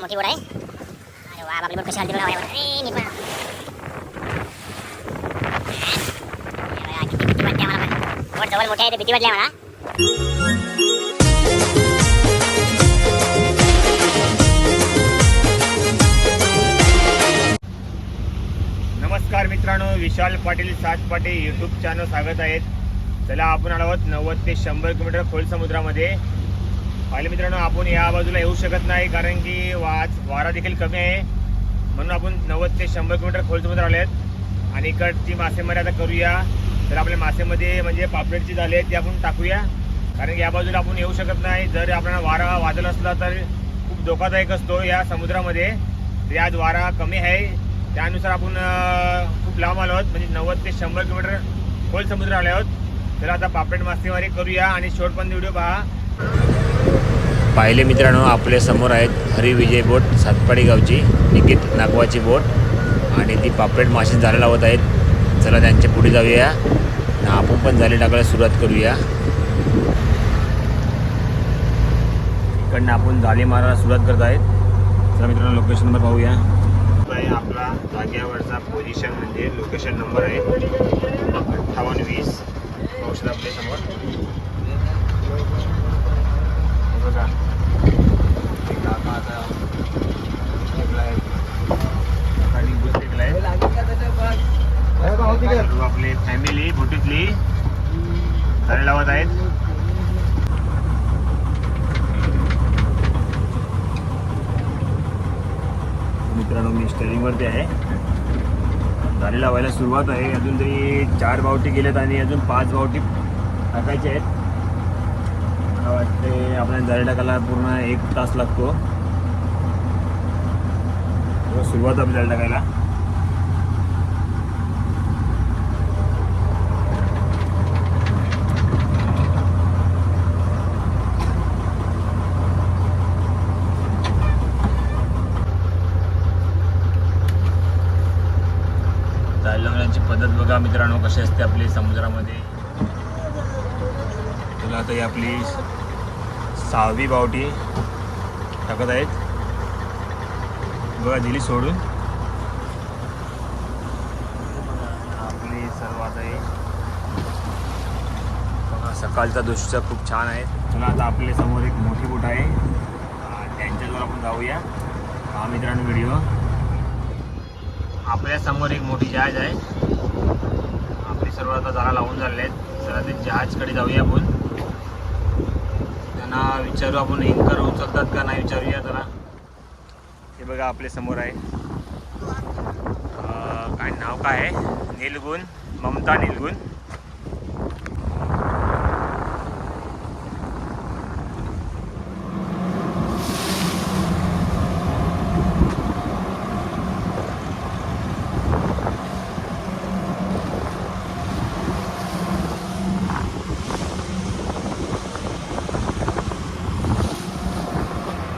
मोठी बोट आहे. अरे वा आपली बोट कशी हलती बघा वाऱ्यावर. अरे निपा किती भीती वाटते आम्हाला पण. बोट जवळ मोठी आहे ते भीती वाटली मला नमस्कार मित्रांनो विशाल पाटील सात पाटील यूट्यूब चॅनल स्वागत आहेत चला आपण आलो आहोत नव्वद ते शंभर किलोमीटर खोल समुद्रामध्ये. पाहिले मित्रांनो आपण या बाजूला येऊ शकत नाही कारण की वाज वारा देखील कमी आहे. म्हणून आपण नव्वद ते शंभर किलोमीटर खोल समुद्र आले आहेत आणि इकडची मासेमारी आता करूया. तर आपल्या मासेमध्ये म्हणजे पापलेटची झाली आहेत ती आपण टाकूया. कारण की या बाजूला आपण येऊ शकत नाही. जर आपल्याला वारा वाजला असला तर खूप धोकादायक असतो या समुद्रामध्ये. तरी आज वारा कमी आहे. त्यानुसार आपण खूप लांब आलो आहोत. म्हणजे नव्वद ते शंभर किलोमीटर खोल समुद्र आले आहोत. तर आता पापलेट मासेमारी करूया आणि शेवटपर्यंत व्हिडिओ पहा. पाहिले मित्रांनो आपल्यासमोर आहेत हरी विजय बोट सातपाडी गावची निकित नागवाची बोट आणि ती पापलेट मासे जाळे लावत आहेत. चला त्यांच्या पुढे जाऊया. आणि आपण पण झाले टाकायला सुरुवात करूया. इकडनं आपण जाळी मारायला सुरुवात करत आहेत. चला मित्रांनो लोकेशन नंबर पाहूया. आपला जाग्यावरचा पोझिशन म्हणजे लोकेशन नंबर आहे. अठ्ठावन्न वीस. पाहू शकता आपल्यासमोर हे बघा हे काका आता टेकला आहे. काका निघून टेकला आहे. सर्व आपले फॅमिली बोटीतली झाडे लावत आहेत मित्रांनो मी स्टेरिंगवरती आहे. झाडे लावायला सुरुवात आहे. अजून तरी चार बावटी गेल्यात आणि अजून पाच बावटी टाकायचे आहेत. मला वाटते आपल्याला झाडे टाकायला पूर्ण एक तास लागतो. सुरुवात आपली झाडे टाकायला जायला लावण्याची पद्धत बघा मित्रांनो कशी असते आपली समुद्रामध्ये? तुला आता ही आपली सहावी बावटी टाकत आहेत. बघा दिली सोडून. आपली सर्व आता हे बघा सकाळचा दृश्य खूप छान आहे. तुला आता आपल्यासमोर एक मोठी बोट आहे. त्यांच्याजवळ आपण जाऊया. हा मित्रांनो व्हिडिओ आपल्यासमोर एक मोठी जहाज आहे. आपली आता लावून झाले आहेत चला ते जहाजकडे जाऊया आपण. त्यांना विचारू आपण एंकर उचलतात का नाही विचारूया जरा. हे बघा आपल्यासमोर आहे. काय नाव काय आहे? निलगुण ममता निलगुण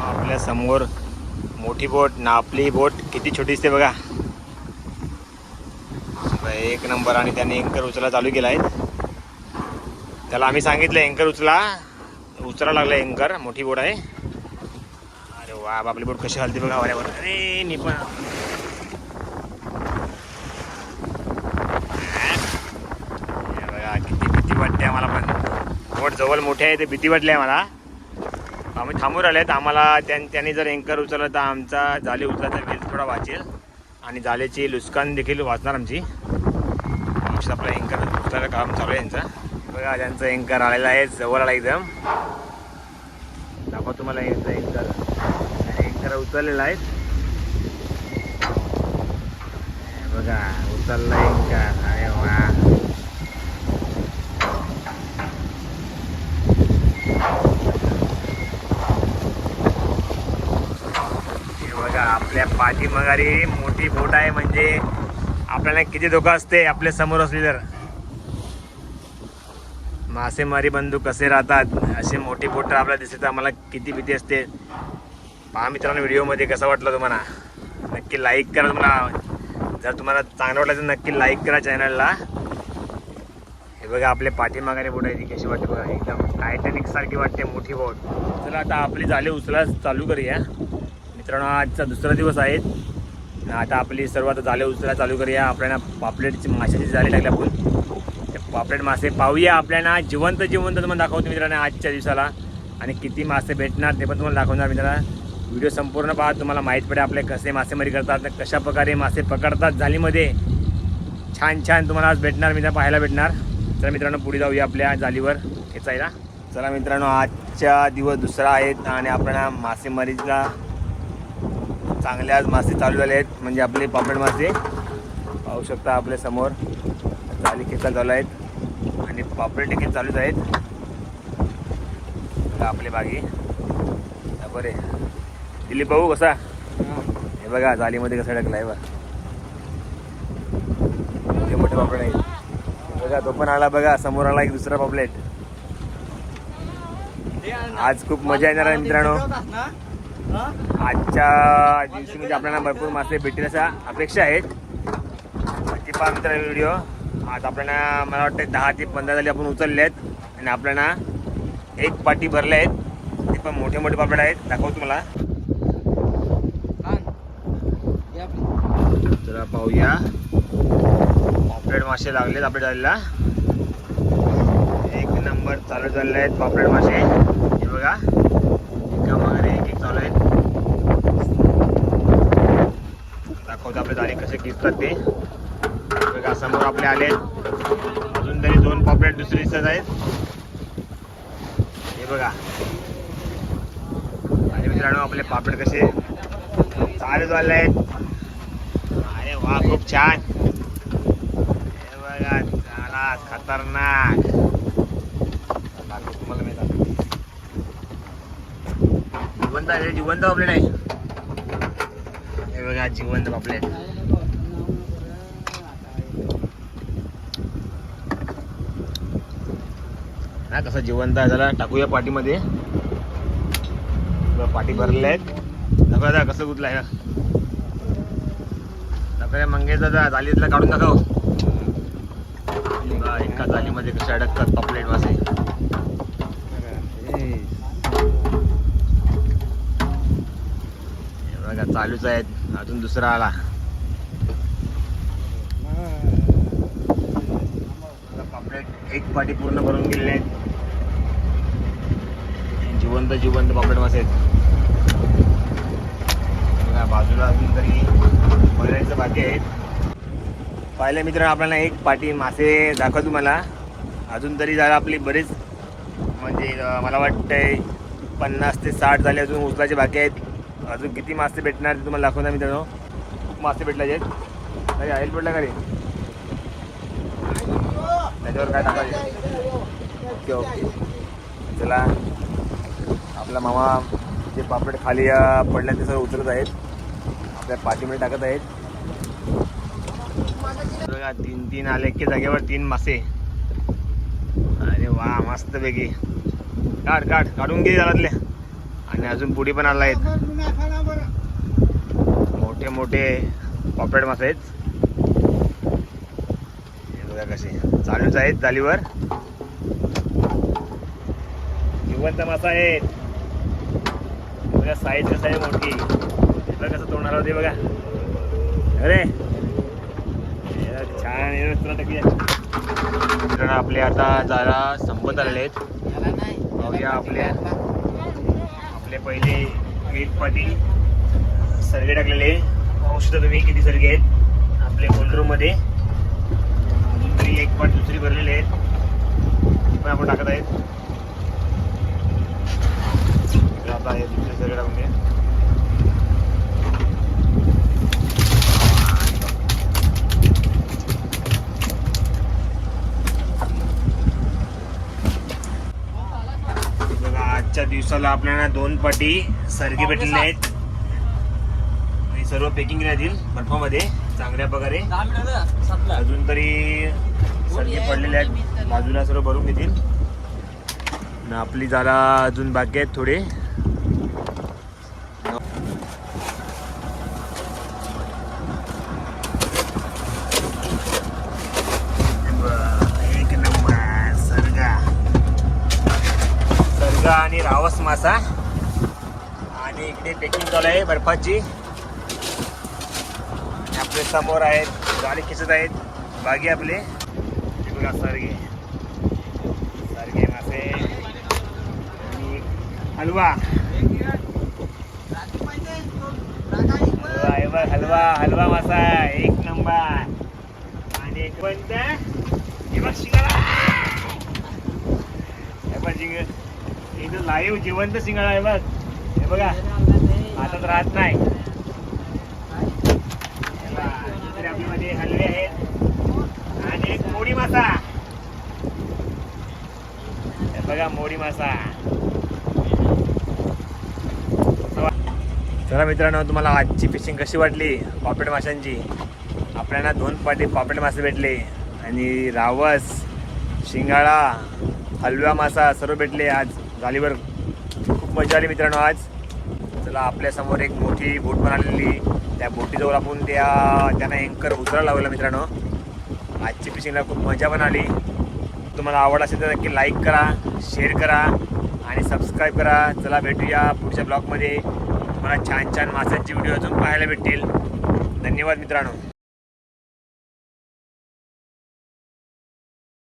आपल्या समोर मोठी बोट ना आपली बोट. किती छोटी असते बघा. एक नंबर आणि त्याने एंकर उचला चालू केला आहे त्याला आम्ही सांगितलं एंकर उचला. उचला लागला एंकर मोठी बोट आहे. अरे वा आपली बोट कशी हलते बघा वाऱ्यावर. अरे निपा बघा किती भीती वाटते आम्हाला पण. बोट जवळ मोठी आहे ते भीती वाटली आहे मला आम्ही थांबून राहिले आहेत. आम्हाला त्यां त्यांनी जर एंकर उचलला तर आमचा जाले उचला तर वेळ थोडा वाचेल. आणि जालेची लुस्कान देखील वाचणार आमची. आमचं एंकर उचलायला काम चालू आहे यांचं. बघा त्यांचं एंकर आलेलं आहे जवळ आला एकदम. दाखवा तुम्हाला यांचं एंकर एंकर उचललेलं आहे. बघा उचलला एंकर अरे वा. हे आपल्या पाठीमागारी मोठी बोट आहे म्हणजे आपल्याला किती धोका असते आपल्यासमोर असली तर. मासेमारी बंधू कसे राहतात असे मोठी बोट आपल्याला दिसते तर आम्हाला किती भीती असते. पहा मित्रांनो व्हिडिओमध्ये कसं वाटलं तुम्हाला? नक्की लाईक करा तुम्हाला. जर तुम्हाला चांगलं वाटलं तर नक्की लाईक करा चॅनलला हे बघा आपल्या पाठीमागाने बोट आहे ती कशी वाटते बघा एकदम टायटॅनिक सारखी वाटते मोठी बोट. चला आता आपली झाले उचला चालू करूया. मित्रांनो आजचा दुसरा दिवस आहे. आता आपली सर्व आता जाळे उचलायला चालू करूया. आपल्याला पापलेटची माशाची जाळी टाकल्या आपण. पापलेट मासे पाहूया. आपल्याला जिवंत जिवंत तुम्हाला दाखवतो मित्रांनो आजच्या दिवसाला. आणि किती मासे भेटणार ते पण तुम्हाला दाखवणार मित्रांनो. व्हिडिओ संपूर्ण पहा. तुम्हाला माहीत पडेल आपले कसे मासेमारी करतात आणि कशा प्रकारे मासे पकडतात जालीमध्ये छान छान तुम्हाला आज भेटणार मित्र पाहायला भेटणार. चला मित्रांनो पुढे जाऊया आपल्या जालीवर खेचायला. चला मित्रांनो आजच्या दिवस दुसरा आहेत आणि आपल्याला मासेमारीला चांगले आज मासे चालू झाले आहेत. म्हणजे आपले पापड मासे. पाहू शकता आपल्यासमोर. चाली खेचा चालू आहेत. आणि पापड देखील चालूच आहेत. बघा आपले बागी. बरे. दिलीप भाऊ कसा? हे बघा जालीमध्ये कसा अडकला आहे बघा. मोठे मोठे पापड आहेत बघा तो पण आला बघा. समोर आला एक दुसरा पापलेट. आज खूप मजा येणार आहे मित्रांनो. आजच्या दिवशी म्हणजे आपल्याला भरपूर मासे भेटतील अशा अपेक्षा आहेत. ती पहा मित्र व्हिडिओ. आज आपल्याला मला वाटतं दहा ते पंधरा झाली आपण उचलले आहेत आणि आपल्याला एक पाटी भरले आहेत. ते पण मोठे मोठे पापड आहेत. दाखवतो मला जरा पाहूया. पापलेट मासे लागलेत आपल्या जायला एक नंबर चालू झालेले आहेत पापलेट मासे. हे बघा एका मागे एक एक चालू आहेत दाखवतो आपले ते. बघा समोर आपले आले अजून तरी दोन पापलेट दुसरे दिसत आहेत. हे बघा. आणि मित्रांनो आपले पापलेट कसे? चालू झाले आहेत. अरे वा खूप छान. हे बघा झाला खतरनाक. तुम्हाला मी जिवंत आले जिवंत पापलेट आहे. हे बघा जिवंत पापलेट. ना कसं जिवंत आहे. जरा टाकूया पाठीमध्ये. पाठी भरले आहेत. दाखवा दाखवा कसं गुतलं आहे दाखवा मंगेश दादा जालीतला काढून दाखव बघा, एका जालीमध्ये कसे अडकतात पापलेट मासे हे बघा चालूच आहेत. अजून दुसरा आला. पापलेट एक पाटी पूर्ण भरून गेलेले आहेत. जिवंत जिवंत पापलेट मासे आहेत. बाजूला अजून तरी बघायचं बाकी आहेत. पाहिलं मित्रांनो आपल्याला एक पाटी मासे दाखव तुम्हाला. अजून तरी जरा आपली बरीच म्हणजे मला वाटतंय पन्नास ते साठ झाले अजून उचलाचे बाकी आहेत. अजून किती मासे भेटणार ते तुम्हाला दाखवता मित्रांनो. खूप मासे भेटले आहेत. अरे आईल पडला का रे? त्याच्यावर काय टाकायचं? Okay okay. चला. आपला मामा जे पापड खाली पडल्या ते सर्व उतरत आहेत. आपल्या पाठीमध्ये टाकत आहेत. बघा तीन तीन आले की जागेवर तीन मासे. अरे वा मस्त पैकी. काढ काढ काढून घे घरातले. आणि अजून पुढे पण आला आहेत. मोठे मोठे पॉपेट मासे आहेत. बघा कसे. चालूच आहेत जालीवर. जिवंत मासा आहेत. बघा साईज कसं आहे मोठी. हे कसं तोंडाला होते बघा. अरे. छान तुला टाकूया. मित्रांनो आपले आता जरा संपत आलेले आहेत. पाहूया आपल्या आपले पहिले एक पाटी सर्गे टाकलेले पाहू शकता तुम्ही किती सर्गे आहेत. आपले कोल्डमध्ये. एक पाट दुसरी भरलेली आहेत. ती पण आपण टाकत आहेत इकडे आता हे घ्या बघा आजच्या दिवसाला आपल्याला दोन पाटी सरगे भेटलेले आहेत. सर्व पॅकिंग राहतील बर्फामध्ये चांगल्या प्रकारे. अजून तरी सरगे पडलेले आहेत. बाजूला सर्व भरून घेतील. आपली जरा अजून बाकी आहेत थोडे एक नंबर सरगा सरगा रावस मासा आणि इकडे पॅकिंग चालू आहे बर्फाची. आपले समोर आहेत गाडी खिचत आहेत बागी आपले. बघा सारखे सारखे मासे. आणि हलवा. हलवा हलवा हलवा मासा एक नंबर. आणि एक कोणता? हे बघ शिंगाडा. हे बघ शिंग इथं लाईव्ह जिवंत सिंगळ आहे बघ. हे बघा. हातात राहत नाही. हे आपल्यामध्ये हलवे आहेत. आणि एक मोडी मासा. हे बघा मोडी मासा. चला मित्रांनो तुम्हाला आजची फिशिंग कशी वाटली? पापलेट माशांची. आपल्याला दोन पाटी पापलेट मासे भेटले. आणि रावस शिंगाळा हलव्या मासा सर्व भेटले आज. गालीवर खूप मजा आली मित्रांनो आज. चला आपल्यासमोर एक मोठी बोट पण आलेली त्या बोटीजवळ आपण त्या त्यांना अँकर उतरायला लावलं मित्रांनो. आजची फिशिंगला खूप मजा पण आली. तुम्हाला आवड असेल तर नक्की लाईक करा शेअर करा आणि सबस्क्राईब करा. चला भेटूया पुढच्या ब्लॉगमध्ये तुम्हाला छान छान माशांचे व्हिडिओ अजून पाहायला भेटतील. धन्यवाद मित्रांनो.